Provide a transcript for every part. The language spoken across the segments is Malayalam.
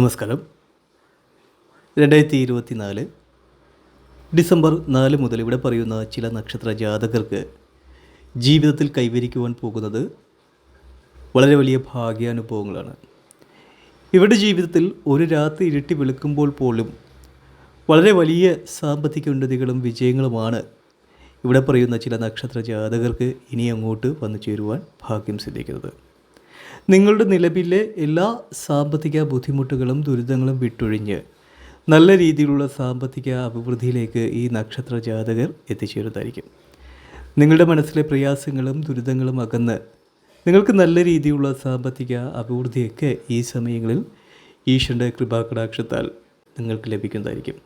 നമസ്കാരം. രണ്ടായിരത്തി ഇരുപത്തി നാല് ഡിസംബർ നാല് മുതൽ ഇവിടെ പറയുന്ന ചില നക്ഷത്ര ജാതകർക്ക് ജീവിതത്തിൽ കൈവരിക്കുവാൻ പോകുന്നത് വളരെ വലിയ ഭാഗ്യാനുഭവങ്ങളാണ്. ഇവരുടെ ജീവിതത്തിൽ ഒരു രാത്രി ഇരുട്ടി വെളുക്കുമ്പോൾ പോലും വളരെ വലിയ സാമ്പത്തിക ഉന്നതികളും വിജയങ്ങളുമാണ് ഇവിടെ പറയുന്ന ചില നക്ഷത്ര ജാതകർക്ക് ഇനി അങ്ങോട്ട് വന്നു ചേരുവാൻ ഭാഗ്യം സിദ്ധിക്കുന്നത്. നിങ്ങളുടെ നിലവിലെ എല്ലാ സാമ്പത്തിക ബുദ്ധിമുട്ടുകളും ദുരിതങ്ങളും വിട്ടൊഴിഞ്ഞ് നല്ല രീതിയിലുള്ള സാമ്പത്തിക അഭിവൃദ്ധിയിലേക്ക് ഈ നക്ഷത്ര ജാതകർ എത്തിച്ചേരുന്നതായിരിക്കും. നിങ്ങളുടെ മനസ്സിലെ പ്രയാസങ്ങളും ദുരിതങ്ങളും അകന്ന് നിങ്ങൾക്ക് നല്ല രീതിയിലുള്ള സാമ്പത്തിക അഭിവൃദ്ധിയൊക്കെ ഈ സമയങ്ങളിൽ ഈശ്വരന്റെ കൃപാകടാക്ഷത്താൽ നിങ്ങൾക്ക് ലഭിക്കുന്നതായിരിക്കും.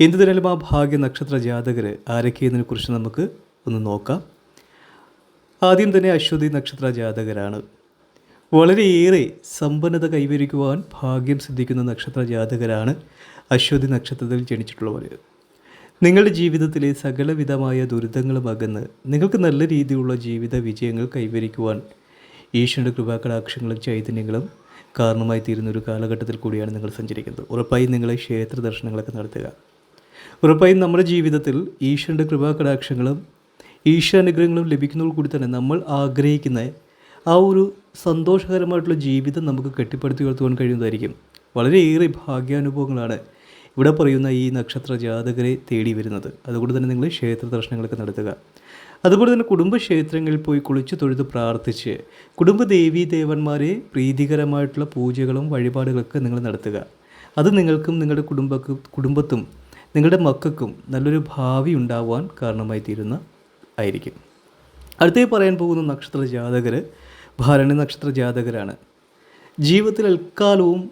എന്തുതന്നെയാലും ആ ഭാഗ്യ നക്ഷത്ര ജാതകർ ആരൊക്കെയെന്നതിനെക്കുറിച്ച് നമുക്ക് ഒന്ന് നോക്കാം. ആദ്യം തന്നെ അശ്വതി നക്ഷത്ര ജാതകരാണ്. വളരെയേറെ സമ്പന്നത കൈവരിക്കുവാൻ ഭാഗ്യം സിദ്ധിക്കുന്ന നക്ഷത്ര ജാതകരാണ് അശ്വതി നക്ഷത്രത്തിൽ ജനിച്ചിട്ടുള്ളവർ. നിങ്ങളുടെ ജീവിതത്തിലെ സകലവിധമായ ദുരിതങ്ങളും അകന്ന് നിങ്ങൾക്ക് നല്ല രീതിയിലുള്ള ജീവിത വിജയങ്ങൾ കൈവരിക്കുവാൻ ഈശ്വരന്റെ കൃപാകടാക്ഷങ്ങളും ചൈതന്യങ്ങളും കാരണമായി തീരുന്ന ഒരു കാലഘട്ടത്തിൽ കൂടിയാണ് നിങ്ങൾ സഞ്ചരിക്കുന്നത്. ഉറപ്പായും നിങ്ങളെ ക്ഷേത്ര ദർശനങ്ങളൊക്കെ നടത്തുക. ഉറപ്പായും നമ്മുടെ ജീവിതത്തിൽ ഈശ്വരന്റെ കൃപാകടാക്ഷങ്ങളും ഈശ്വരാനുഗ്രഹങ്ങളും ലഭിക്കുന്നതോട് കൂടി തന്നെ നമ്മൾ ആഗ്രഹിക്കുന്ന ആ ഒരു സന്തോഷകരമായിട്ടുള്ള ജീവിതം നമുക്ക് കെട്ടിപ്പടുത്തി ഉയർത്തുവാൻ കഴിയുന്നതായിരിക്കും. വളരെയേറെ ഭാഗ്യാനുഭവങ്ങളാണ് ഇവിടെ പറയുന്ന ഈ നക്ഷത്ര ജാതകരെ തേടി വരുന്നത്. അതുകൊണ്ട് തന്നെ നിങ്ങൾ ക്ഷേത്ര ദർശനങ്ങളൊക്കെ നടത്തുക. അതുപോലെ തന്നെ കുടുംബക്ഷേത്രങ്ങളിൽ പോയി കുളിച്ച് തൊഴുത് പ്രാർത്ഥിച്ച് കുടുംബ ദേവീ ദേവന്മാരെ പ്രീതികരമായിട്ടുള്ള പൂജകളും വഴിപാടുകളൊക്കെ നിങ്ങൾ നടത്തുക. അത് നിങ്ങൾക്കും നിങ്ങളുടെ കുടുംബക്ക് കുടുംബത്തും നിങ്ങളുടെ മക്കൾക്കും നല്ലൊരു ഭാവി ഉണ്ടാവാൻ കാരണമായി തീരുന്ന ആയിരിക്കും. അടുത്തേ പറയാൻ പോകുന്ന നക്ഷത്ര ജാതകർ ഭരണി നക്ഷത്ര ജാതകരാണ്. ജീവിതത്തിൽ എക്കാലവും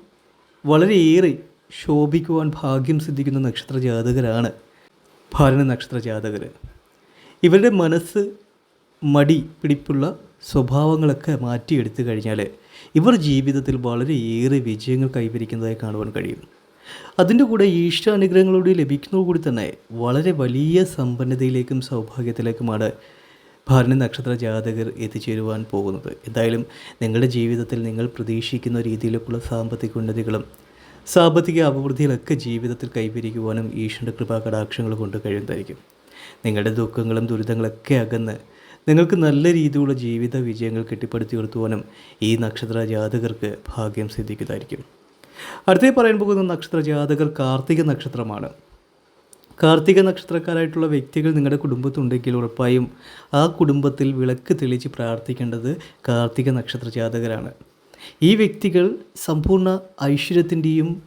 വളരെയേറെ ശോഭിക്കുവാൻ ഭാഗ്യം സിദ്ധിക്കുന്ന നക്ഷത്ര ജാതകരാണ് ഭരണി നക്ഷത്ര ജാതകർ ഇവരുടെ മനസ്സ് മടി പിടിപ്പുള്ള സ്വഭാവങ്ങളൊക്കെ മാറ്റിയെടുത്തു കഴിഞ്ഞാൽ ഇവർ ജീവിതത്തിൽ വളരെയേറെ വിജയങ്ങൾ കൈവരിക്കുന്നതായി കാണുവാൻ കഴിയും. അതിന്റെ കൂടെ ഈഷ്ടാനുഗ്രഹങ്ങളോട് ലഭിക്കുന്നതോടുകൂടി തന്നെ വളരെ വലിയ സമ്പന്നതയിലേക്കും സൗഭാഗ്യത്തിലേക്കുമാണ് ഭാരണി നക്ഷത്ര ജാതകർ എത്തിച്ചേരുവാൻ പോകുന്നത്. എന്തായാലും നിങ്ങളുടെ ജീവിതത്തിൽ നിങ്ങൾ പ്രതീക്ഷിക്കുന്ന രീതിയിലേക്കുള്ള സാമ്പത്തിക ഉന്നതികളും സാമ്പത്തിക അഭിവൃദ്ധികളൊക്കെ ജീവിതത്തിൽ കൈവരിക്കുവാനും ഈശ്വരന്റെ കൃപാകടാക്ഷങ്ങൾ കൊണ്ട് കഴിയുന്നതായിരിക്കും. നിങ്ങളുടെ ദുഃഖങ്ങളും ദുരിതങ്ങളൊക്കെ അകന്ന് നിങ്ങൾക്ക് നല്ല രീതിയിലുള്ള ജീവിത വിജയങ്ങൾ കെട്ടിപ്പടുത്തി ഉയർത്തുവാനും ഈ നക്ഷത്ര ജാതകർക്ക് ഭാഗ്യം സിദ്ധിക്കുന്നതായിരിക്കും. അടുത്തേ പറയാൻ പോകുന്ന നക്ഷത്ര ജാതകർ കാർത്തിക നക്ഷത്രമാണ്. കാർത്തിക നക്ഷത്രക്കാരായിട്ടുള്ള വ്യക്തികൾ നിങ്ങളുടെ കുടുംബത്തുണ്ടെങ്കിൽ ഉറപ്പായും ആ കുടുംബത്തിൽ വിളക്ക് തെളിച്ച് പ്രാർത്ഥിക്കേണ്ടത് കാർത്തിക നക്ഷത്ര ജാതകരാണ്. ഈ വ്യക്തികൾ സമ്പൂർണ ഐശ്വര്യത്തിന്റെയും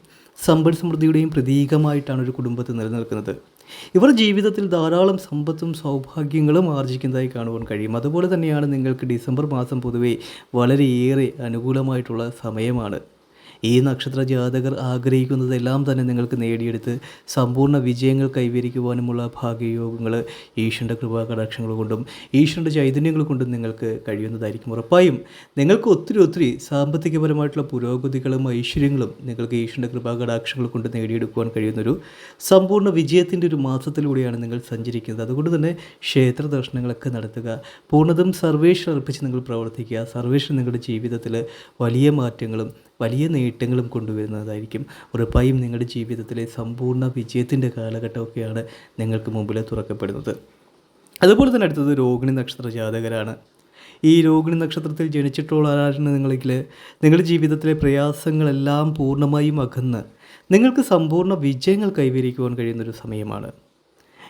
സമ്പൽ സമൃദ്ധിയുടെയും പ്രതീകമായിട്ടാണ് ഒരു കുടുംബത്തിൽ നിലനിൽക്കുന്നത്. ഇവർ ജീവിതത്തിൽ ധാരാളം സമ്പത്തും സൗഭാഗ്യങ്ങളും ആർജിക്കുന്നതായി കാണുവാൻ കഴിയും. അതുപോലെ തന്നെയാണ് നിങ്ങൾക്ക് ഡിസംബർ മാസം പൊതുവെ വളരെയേറെ അനുകൂലമായിട്ടുള്ള സമയമാണ്. ഈ നക്ഷത്ര ജാതകർ ആഗ്രഹിക്കുന്നതെല്ലാം തന്നെ നിങ്ങൾക്ക് നേടിയെടുത്ത് സമ്പൂർണ വിജയങ്ങൾ കൈവരിക്കുവാനുമുള്ള ഭാഗ്യയോഗങ്ങൾ ഈശ്വരന്റെ കൃപാകടാക്ഷങ്ങൾ കൊണ്ടും ഈശ്വരന്റെ ചൈതന്യങ്ങൾ കൊണ്ടും നിങ്ങൾക്ക് കഴിയുന്നതായിരിക്കും ഉറപ്പായും. നിങ്ങൾക്ക് ഒത്തിരി ഒത്തിരി സാമ്പത്തികപരമായിട്ടുള്ള പുരോഗതികളും ഐശ്വര്യങ്ങളും നിങ്ങൾക്ക് ഈശ്വരന്റെ കൃപാകടാക്ഷങ്ങൾ കൊണ്ട് നേടിയെടുക്കുവാൻ കഴിയുന്നൊരു സമ്പൂർണ വിജയത്തിന്റെ ഒരു മാസത്തിലൂടെയാണ് നിങ്ങൾ സഞ്ചരിക്കുന്നത്. അതുകൊണ്ട് തന്നെ ക്ഷേത്ര ദർശനങ്ങളൊക്കെ നടത്തുക പൂർണതും സർവേഷൻ അർപ്പിച്ച് നിങ്ങൾ പ്രവർത്തിക്കുക. സർവേഷൻ നിങ്ങളുടെ ജീവിതത്തിൽ വലിയ മാറ്റങ്ങളും വലിയ നേട്ടങ്ങളും കൊണ്ടുവരുന്നതായിരിക്കും. ഉറപ്പായും നിങ്ങളുടെ ജീവിതത്തിലെ സമ്പൂർണ വിജയത്തിന്റെ കാലഘട്ടമൊക്കെയാണ് നിങ്ങൾക്ക് മുമ്പിൽ തുറക്കപ്പെടുന്നത്. അതുപോലെ തന്നെ അടുത്തത് രോഹിണി നക്ഷത്ര ജാതകരാണ്. ഈ രോഹിണി നക്ഷത്രത്തിൽ ജനിച്ചിട്ടുള്ള ആരാണ് നിങ്ങളെങ്കിൽ? നിങ്ങളുടെ ജീവിതത്തിലെ പ്രയാസങ്ങളെല്ലാം പൂർണമായും അകന്ന്. നിങ്ങൾക്ക് സമ്പൂർണ വിജയങ്ങൾ കൈവരിക്കുവാൻ കഴിയുന്നൊരു സമയമാണ്.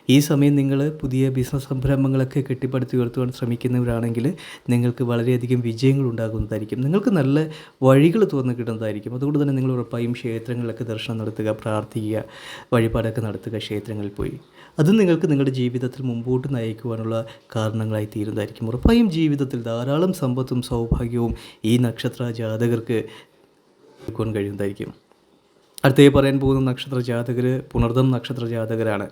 ഈ സമയം നിങ്ങൾ പുതിയ ബിസിനസ് സംരംഭങ്ങളൊക്കെ കെട്ടിപ്പടുത്തി ഉയർത്തുവാൻ ശ്രമിക്കുന്നവരാണെങ്കിൽ നിങ്ങൾക്ക് വളരെയധികം വിജയങ്ങൾ ഉണ്ടാകുന്നതായിരിക്കും. നിങ്ങൾക്ക് നല്ല വഴികൾ തുറന്നു കിട്ടുന്നതായിരിക്കും. അതുകൊണ്ട് തന്നെ നിങ്ങൾ ഉറപ്പായും ക്ഷേത്രങ്ങളിലൊക്കെ ദർശനം നടത്തുക പ്രാർത്ഥിക്കുക വഴിപാടൊക്കെ നടത്തുക ക്ഷേത്രങ്ങളിൽ പോയി. അത് നിങ്ങൾക്ക് നിങ്ങളുടെ ജീവിതത്തിൽ മുമ്പോട്ട് നയിക്കുവാനുള്ള കാരണങ്ങളായി തീരുന്നതായിരിക്കും. ഉറപ്പായും ജീവിതത്തിൽ ധാരാളം സമ്പത്തും സൗഭാഗ്യവും ഈ നക്ഷത്ര ജാതകർക്ക് എടുക്കുവാൻ കഴിയുന്നതായിരിക്കും. അടുത്തേ പറയാൻ പോകുന്ന നക്ഷത്ര ജാതകർ പുണർദം നക്ഷത്ര ജാതകരാണ്.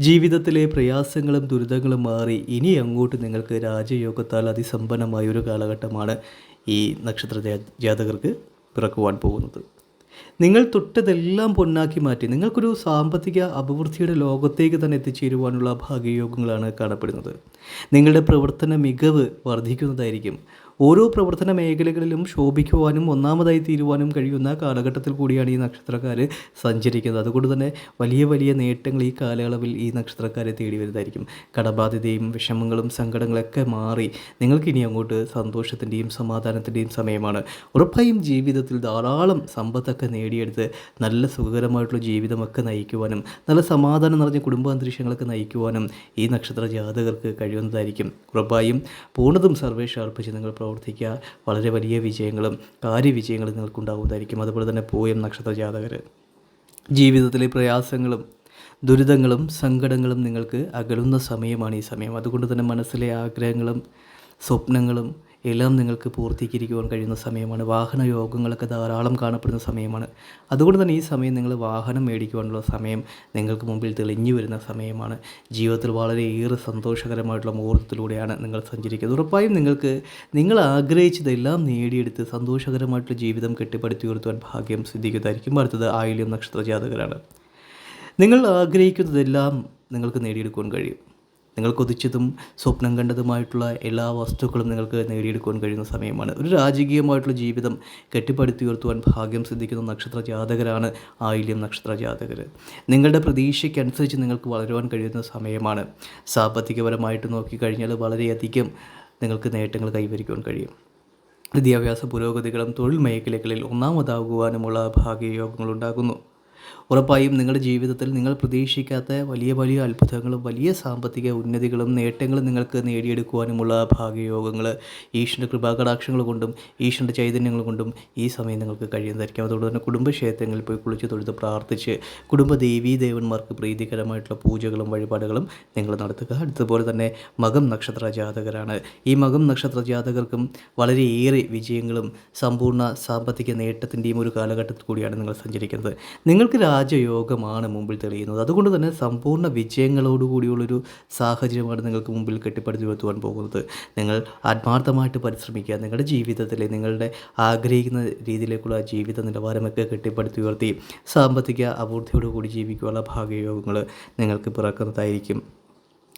ജീവിതത്തിലെ പ്രയാസങ്ങളും ദുരിതങ്ങളും മാറി ഇനി അങ്ങോട്ട് നിങ്ങൾക്ക് രാജയോഗത്താൽ അതിസമ്പന്നമായ ഒരു കാലഘട്ടമാണ് ഈ നക്ഷത്ര ജാതകർക്ക് പിറക്കുവാൻ പോകുന്നത്. നിങ്ങൾ തൊട്ടതെല്ലാം പൊന്നാക്കി മാറ്റി നിങ്ങൾക്കൊരു സാമ്പത്തിക അഭിവൃദ്ധിയുടെ ലോകത്തേക്ക് തന്നെ എത്തിച്ചേരുവാനുള്ള ഭാഗ്യയോഗങ്ങളാണ് കാണപ്പെടുന്നത്. നിങ്ങളുടെ പ്രവർത്തന മികവ് വർദ്ധിക്കുന്നതായിരിക്കും. ഓരോ പ്രവർത്തന മേഖലകളിലും ശോഭിക്കുവാനും ഒന്നാമതായി തീരുവാനും കഴിയുന്ന കാലഘട്ടത്തിൽ കൂടിയാണ് ഈ നക്ഷത്രക്കാർ സഞ്ചരിക്കുന്നത്. അതുകൊണ്ട് തന്നെ വലിയ വലിയ നേട്ടങ്ങൾ ഈ കാലയളവിൽ ഈ നക്ഷത്രക്കാരെ തേടി വരുന്നതായിരിക്കും. കടബാധ്യതയും വിഷമങ്ങളും സങ്കടങ്ങളൊക്കെ മാറി നിങ്ങൾക്ക് ഇനി അങ്ങോട്ട് സന്തോഷത്തിന്റെയും സമാധാനത്തിന്റെയും സമയമാണ്. ഉറപ്പായും ജീവിതത്തിൽ ധാരാളം സമ്പത്തൊക്കെ നേടിയെടുത്ത് നല്ല സുഖകരമായിട്ടുള്ള ജീവിതമൊക്കെ നയിക്കുവാനും നല്ല സമാധാനം നിറഞ്ഞ കുടുംബാന്തരീക്ഷങ്ങളൊക്കെ നയിക്കുവാനും ഈ നക്ഷത്ര ജാതകർക്ക് കഴിയുന്നതായിരിക്കും. ഉറപ്പായും പൂർണതും സർവേഷ അർപ്പിച്ച് നിങ്ങൾ പ്രവർത്തിക്കുക. വളരെ വലിയ വിജയങ്ങളും കാര്യവിജയങ്ങളും നിങ്ങൾക്കുണ്ടാകുന്നതായിരിക്കും. അതുപോലെ തന്നെ പോയം നക്ഷത്ര ജാതകർ ജീവിതത്തിലെ പ്രയാസങ്ങളും ദുരിതങ്ങളും സങ്കടങ്ങളും നിങ്ങൾക്ക് അകലുന്ന സമയമാണ് ഈ സമയം. അതുകൊണ്ട് തന്നെ മനസ്സിലെ ആഗ്രഹങ്ങളും സ്വപ്നങ്ങളും എല്ലാം നിങ്ങൾക്ക് പൂർത്തീകരിക്കുവാൻ കഴിയുന്ന സമയമാണ്. വാഹന യോഗങ്ങളൊക്കെ ധാരാളം കാണപ്പെടുന്ന സമയമാണ്. അതുകൊണ്ട് തന്നെ ഈ സമയം നിങ്ങൾ വാഹനം മേടിക്കുവാനുള്ള സമയം നിങ്ങൾക്ക് മുമ്പിൽ തെളിഞ്ഞു വരുന്ന സമയമാണ്. ജീവിതത്തിൽ വളരെയേറെ സന്തോഷകരമായിട്ടുള്ള മുഹൂർത്തത്തിലൂടെയാണ് നിങ്ങൾ സഞ്ചരിക്കുന്നത്. ഉറപ്പായും നിങ്ങൾക്ക് നിങ്ങൾ ആഗ്രഹിച്ചതെല്ലാം നേടിയെടുത്ത് സന്തോഷകരമായിട്ടുള്ള ജീവിതം കെട്ടിപ്പടുത്തി ഉയർത്തുവാൻ ഭാഗ്യം സിദ്ധിക്കുന്നതായിരിക്കും. അടുത്തത് ആയില്യം നക്ഷത്ര ജാതകരാണ് നിങ്ങൾ ആഗ്രഹിക്കുന്നതെല്ലാം നിങ്ങൾക്ക് നേടിയെടുക്കുവാൻ കഴിയും. നിങ്ങൾ കൊതിച്ചതും സ്വപ്നം കണ്ടതുമായിട്ടുള്ള എല്ലാ വസ്തുക്കളും നിങ്ങൾക്ക് നേടിയെടുക്കുവാൻ കഴിയുന്ന സമയമാണ്. ഒരു രാജകീയമായിട്ടുള്ള ജീവിതം കെട്ടിപ്പടുത്തി ഉയർത്തുവാൻ ഭാഗ്യം സിദ്ധിക്കുന്ന നക്ഷത്ര ജാതകരാണ് ആയില്യം നക്ഷത്ര ജാതകർ. നിങ്ങളുടെ പ്രതീക്ഷയ്ക്കനുസരിച്ച് നിങ്ങൾക്ക് വളരുവാൻ കഴിയുന്ന സമയമാണ്. സാമ്പത്തികപരമായിട്ട് നോക്കിക്കഴിഞ്ഞാൽ വളരെയധികം നിങ്ങൾക്ക് നേട്ടങ്ങൾ കൈവരിക്കുവാൻ കഴിയും. വിദ്യാഭ്യാസ പുരോഗതികളും തൊഴിൽ മേഖലകളിൽ ഒന്നാമതാകുവാനുമുള്ള ഭാഗ്യയോഗങ്ങൾ ഉണ്ടാകുന്നു ഉറപ്പായും നിങ്ങളുടെ ജീവിതത്തിൽ നിങ്ങൾ പ്രതീക്ഷിക്കാത്ത വലിയ വലിയ അത്ഭുതങ്ങളും വലിയ സാമ്പത്തിക ഉന്നതികളും നേട്ടങ്ങളും നിങ്ങൾക്ക് നേടിയെടുക്കുവാനുമുള്ള ഭാഗ്യയോഗങ്ങൾ ഈശ്വരന്റെ കൃപാകടാക്ഷങ്ങൾ കൊണ്ടും ഈശ്വരന്റെ ചൈതന്യങ്ങൾ കൊണ്ടും ഈ സമയം നിങ്ങൾക്ക് കഴിയുന്നതായിരിക്കും. അതുകൊണ്ട് തന്നെ കുടുംബക്ഷേത്രങ്ങളിൽ പോയി കുളിച്ച് തൊഴുത് പ്രാർത്ഥിച്ച് കുടുംബ ദേവീ ദേവന്മാർക്ക് പ്രീതികരമായിട്ടുള്ള പൂജകളും വഴിപാടുകളും നിങ്ങൾ നടത്തുക. അതുപോലെ തന്നെ മകം നക്ഷത്ര ജാതകരാണ്. ഈ മകം നക്ഷത്ര ജാതകർക്കും വളരെയേറെ വിജയങ്ങളും സമ്പൂർണ സാമ്പത്തിക നേട്ടത്തിന്റെയും ഒരു കാലഘട്ടത്തിൽ കൂടിയാണ് നിങ്ങൾ സഞ്ചരിക്കുന്നത്. നിങ്ങൾക്ക് രാജയോഗമാണ് മുമ്പിൽ തെളിയുന്നത്. അതുകൊണ്ട് തന്നെ സമ്പൂർണ വിജയങ്ങളോടുകൂടിയുള്ളൊരു സാഹചര്യമാണ് നിങ്ങൾക്ക് മുമ്പിൽ കെട്ടിപ്പടുത്തി വരുത്തുവാൻ പോകുന്നത്. നിങ്ങൾ ആത്മാർത്ഥമായിട്ട് പരിശ്രമിക്കുക. നിങ്ങളുടെ ജീവിതത്തിലെ നിങ്ങളുടെ ആഗ്രഹിക്കുന്ന രീതിയിലേക്കുള്ള ജീവിത നിലവാരമൊക്കെ കെട്ടിപ്പടുത്തി ഉയർത്തി സാമ്പത്തിക അഭിവൃദ്ധിയോടുകൂടി ജീവിക്കുവാനുള്ള ഭാഗ്യയോഗങ്ങൾ നിങ്ങൾക്ക് പിറക്കുന്നതായിരിക്കും.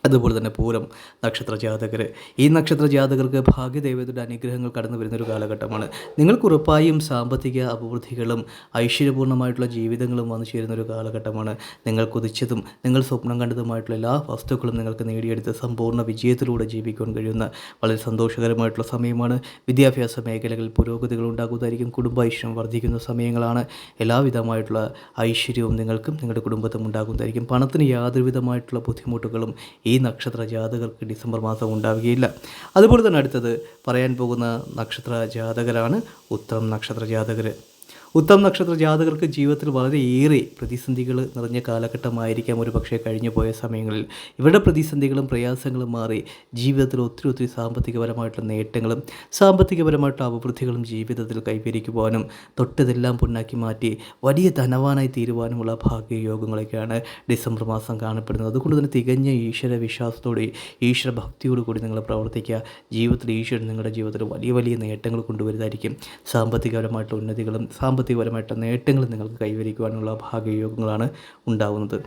അതുപോലെ തന്നെ പൂരം നക്ഷത്ര ജാതകർ ഈ നക്ഷത്ര ജാതകർക്ക് ഭാഗ്യദേവതയുടെ അനുഗ്രഹങ്ങൾ കടന്നു വരുന്നൊരു കാലഘട്ടമാണ്. നിങ്ങൾക്ക് ഉറപ്പായും സാമ്പത്തിക അഭിവൃദ്ധികളും ഐശ്വര്യപൂർണമായിട്ടുള്ള ജീവിതങ്ങളും വന്നു ചേരുന്ന ഒരു കാലഘട്ടമാണ്. നിങ്ങൾ കൊതിച്ചതും നിങ്ങൾ സ്വപ്നം കണ്ടതുമായിട്ടുള്ള എല്ലാ വസ്തുക്കളും നിങ്ങൾക്ക് നേടിയെടുത്ത് സമ്പൂർണ വിജയത്തിലൂടെ ജീവിക്കാൻ കഴിയുന്ന വളരെ സന്തോഷകരമായിട്ടുള്ള സമയമാണ്. വിദ്യാഭ്യാസ മേഖലകളിൽ പുരോഗതികൾ ഉണ്ടാകുന്നതായിരിക്കും. കുടുംബ ഐശ്വര്യം വർദ്ധിക്കുന്ന സമയങ്ങളാണ്. എല്ലാവിധമായിട്ടുള്ള ഐശ്വര്യവും നിങ്ങൾക്കും നിങ്ങളുടെ കുടുംബത്തും ഉണ്ടാകുന്നതായിരിക്കും. പണത്തിന് യാതൊരുവിധമായിട്ടുള്ള ബുദ്ധിമുട്ടുകളും ഈ നക്ഷത്ര ജാതകർക്ക് ഡിസംബർ മാസം ഉണ്ടാവുകയില്ല. അതുപോലെ തന്നെ അടുത്തത് പറയാൻ പോകുന്ന നക്ഷത്ര ജാതകരാണ് ഉത്തരം നക്ഷത്ര ജാതകർ ഉത്തം നക്ഷത്ര ജാതകർക്ക് ജീവിതത്തിൽ വളരെയേറെ പ്രതിസന്ധികൾ നിറഞ്ഞ കാലഘട്ടമായിരിക്കാം. ഒരു പക്ഷേ കഴിഞ്ഞു പോയ സമയങ്ങളിൽ ഇവരുടെ പ്രതിസന്ധികളും പ്രയാസങ്ങളും മാറി ജീവിതത്തിൽ ഒത്തിരി ഒത്തിരി സാമ്പത്തികപരമായിട്ടുള്ള നേട്ടങ്ങളും സാമ്പത്തികപരമായിട്ടുള്ള അഭിവൃദ്ധികളും ജീവിതത്തിൽ കൈവരിക്കുവാനും തൊട്ടതെല്ലാം പൊന്നാക്കി മാറ്റി വലിയ ധനവാനായി തീരുവാനുമുള്ള ഭാഗ്യയോഗങ്ങളൊക്കെയാണ് ഡിസംബർ മാസം കാണപ്പെടുന്നത്. അതുകൊണ്ട് തന്നെ തികഞ്ഞ ഈശ്വര വിശ്വാസത്തോടെ ഈശ്വര ഭക്തിയോട് കൂടി നിങ്ങൾ പ്രവർത്തിക്കുക. ജീവിതത്തിൽ ഈശ്വരൻ നിങ്ങളുടെ ജീവിതത്തിൽ വലിയ വലിയ നേട്ടങ്ങൾ കൊണ്ടുവരുന്നതായിരിക്കും. സാമ്പത്തികപരമായിട്ടുള്ള ഉന്നതികളും സാമ്പത്തികപരമായിട്ടുള്ള നേട്ടങ്ങൾ നിങ്ങൾക്ക് കൈവരിക്കുവാനുള്ള ഭാഗ്യയോഗങ്ങളാണ് ഉണ്ടാകുന്നത്